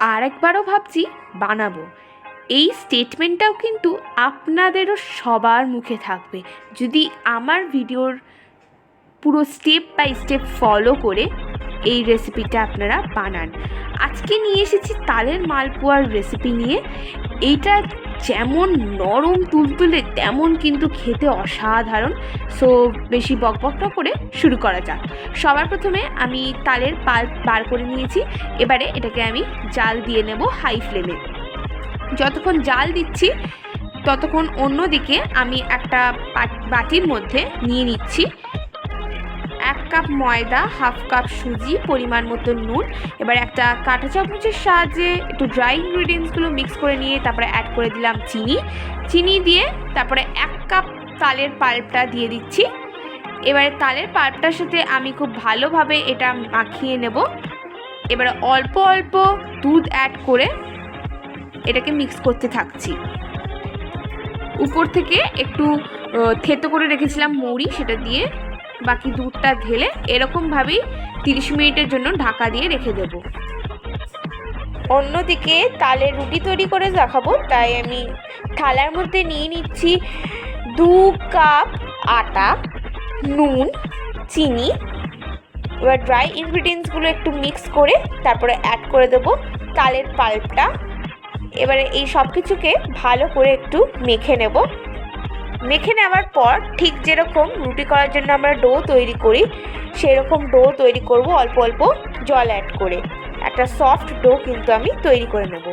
আর একবারও ভাবছি বানাবো। এই স্টেটমেন্টটাও কিন্তু আপনাদেরও সবার মুখে থাকবে। যদি আমার ভিডিওর পুরো স্টেপ বাই স্টেপ ফলো করে এই রেসিপিটা আপনারা বানান। আজকে নিয়ে এসেছি তালের মালপোয়ার রেসিপি নিয়ে। এইটা যেমন নরম তুলতুলে, তেমন কিন্তু খেতে অসাধারণ। সো বেশি বকবক না করে শুরু করা যাক। সবার প্রথমে আমি তালের পাল বার করে নিয়েছি। এবারে এটাকে আমি জাল দিয়ে নেব হাই ফ্লেমে যতক্ষণ জাল দিচ্ছি, ততক্ষণ অন্যদিকে আমি একটা বাটির মধ্যে নিয়ে নিচ্ছি। কাপ ময়দা, হাফ কাপ সুজি, পরিমাণ মতো নুন, এবার একটা কাঁটা চামচের সাহায্যে একটু ড্রাই ইনগ্রিডিয়েন্টসগুলো মিক্স করে নিয়ে তারপরে অ্যাড করে দিলাম চিনি। চিনি দিয়ে তারপরে এক কাপ তালের পাল্পটা দিয়ে দিচ্ছি। এবারে তালের পাল্পটার সাথে আমি খুব ভালোভাবে এটা মাখিয়ে নেব। এবারে অল্প অল্প দুধ অ্যাড করে এটাকে মিক্স করতে থাকছি। উপর থেকে একটু থেতো করে রেখেছিলাম মৌরি সেটা দিয়ে। বাকি দুধটা ঢেলে এরকমভাবেই তিরিশ মিনিটের জন্য ঢাকা দিয়ে রেখে দেব। অন্যদিকে তালের রুটি তৈরি করে দেখাবো। তাই আমি থালার মধ্যে নিয়ে নিচ্ছি দু কাপ আটা, নুন, চিনি। এবার ড্রাই ইনগ্রিডিয়েন্টসগুলো একটু মিক্স করে তারপরে অ্যাড করে দেবো তালের পাল্পটা এবারে এই সব কিছুকে ভালো করে একটু মেখে নেব। মেখে নেওয়ার পর ঠিক যেরকম রুটি করার জন্য আমরা ডো তৈরি করি, সেরকম ডো তৈরি করব অল্প অল্প জল অ্যাড করে। একটা সফট ডো কিন্তু আমি তৈরি করে নেব।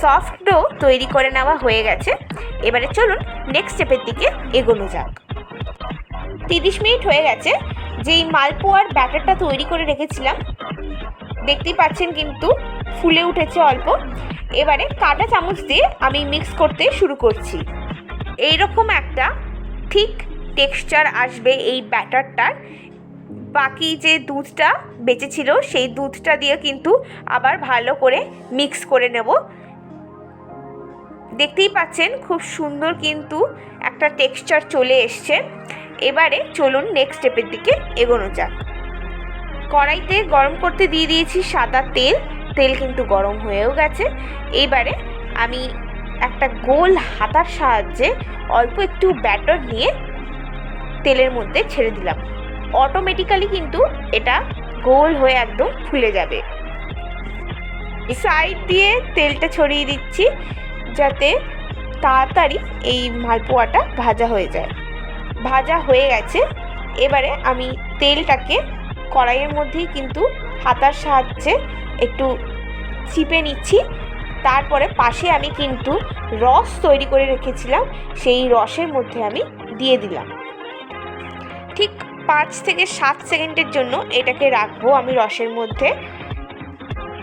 সফট ডো তৈরি করে নেওয়া হয়ে গেছে। এবারে চলুন নেক্সট স্টেপের দিকে এগোনো যাক। তিরিশ মিনিট হয়ে গেছে। যেই মালপোয়ার ব্যাটারটা তৈরি করে রেখেছিলাম, দেখতেই পাচ্ছেন কিন্তু ফুলে উঠেছে অল্প। এবারে কাটা চামচ দিয়ে আমি মিক্স করতে শুরু করছি। এইরকম একটা ঠিক টেক্সচার আসবে এই ব্যাটারটার। বাকি যে দুধটা বেঁচে ছিল সেই দুধটা দিয়ে কিন্তু আবার ভালো করে মিক্স করে নেব। দেখতেই পাচ্ছেন খুব সুন্দর কিন্তু একটা টেক্সচার চলে এসছে। এবারে চলুন নেক্সট স্টেপের দিকে এগোনো যাক। কড়াইতে গরম করতে দিয়ে দিয়েছি সাদা তেল। তেল কিন্তু গরম হয়েও গেছে। এবারে আমি একটা গোল হাতার সাহায্যে অল্প একটু ব্যাটার নিয়ে তেলের মধ্যে ছেড়ে দিলাম। অটোমেটিক্যালি কিন্তু এটা গোল হয়ে একদম ফুলে যাবে। সাইড দিয়ে তেলটা ছড়িয়ে দিচ্ছি যাতে তাড়াতাড়ি এই মালপোয়াটা ভাজা হয়ে যায়। ভাজা হয়ে গেছে। এবারে আমি তেলটাকে কড়াইয়ের মধ্যেই কিন্তু হাতার সাহায্যে একটু চিপে নিচ্ছি। তারপরে পাশে আমি কিন্তু রস তৈরি করে রেখেছিলাম, সেই রসের মধ্যে আমি দিয়ে দিলাম। ঠিক পাঁচ থেকে সাত সেকেন্ডের জন্য এটাকে রাখব আমি রসের মধ্যে।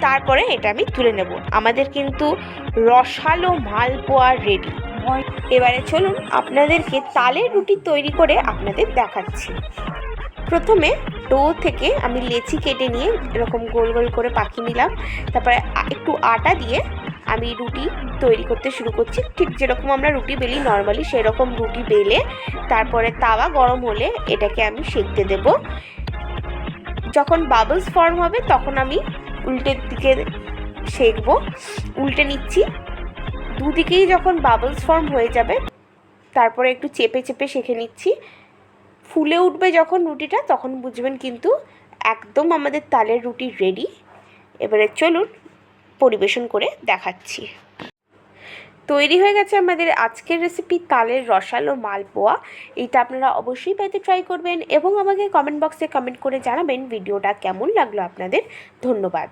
তারপরে এটা আমি তুলে নেব। আমাদের কিন্তু রসালো মালপোয়া রেডি এবারে চলুন আপনাদেরকে তালের রুটি তৈরি করে আপনাদের দেখাচ্ছি। প্রথমে ডো থেকে আমি লেচি কেটে নিয়ে এরকম গোল গোল করে পাখি নিলাম। তারপরে একটু আটা দিয়ে আমি রুটি তৈরি করতে শুরু করছি। ঠিক যেরকম আমরা রুটি বেলি নর্মালি, সেরকম রুটি বেলে তারপরে তাওয়া গরম হলে এটাকে আমি সেঁকতে দেব। যখন বাবলস ফর্ম হবে তখন আমি উল্টের দিকে সেঁকবো। উল্টে নিচ্ছি। দুদিকেই যখন বাবলস ফর্ম হয়ে যাবে, তারপরে একটু চেপে চেপে সেঁকে নিচ্ছি। ফুলে উঠবে যখন রুটিটা, তখন বুঝবেন কিন্তু একদম আমাদের তালের রুটি রেডি এবারে চলুন পরিবেশন করে দেখাচ্ছি। তৈরি হয়ে গেছে আমাদের আজকের রেসিপি তালের রসালো মালপোয়া। এইটা আপনারা অবশ্যই পেতে ট্রাই করবেন এবং আমাকে কমেন্ট বক্সে কমেন্ট করে জানাবেন ভিডিওটা কেমন লাগল আপনাদের। ধন্যবাদ।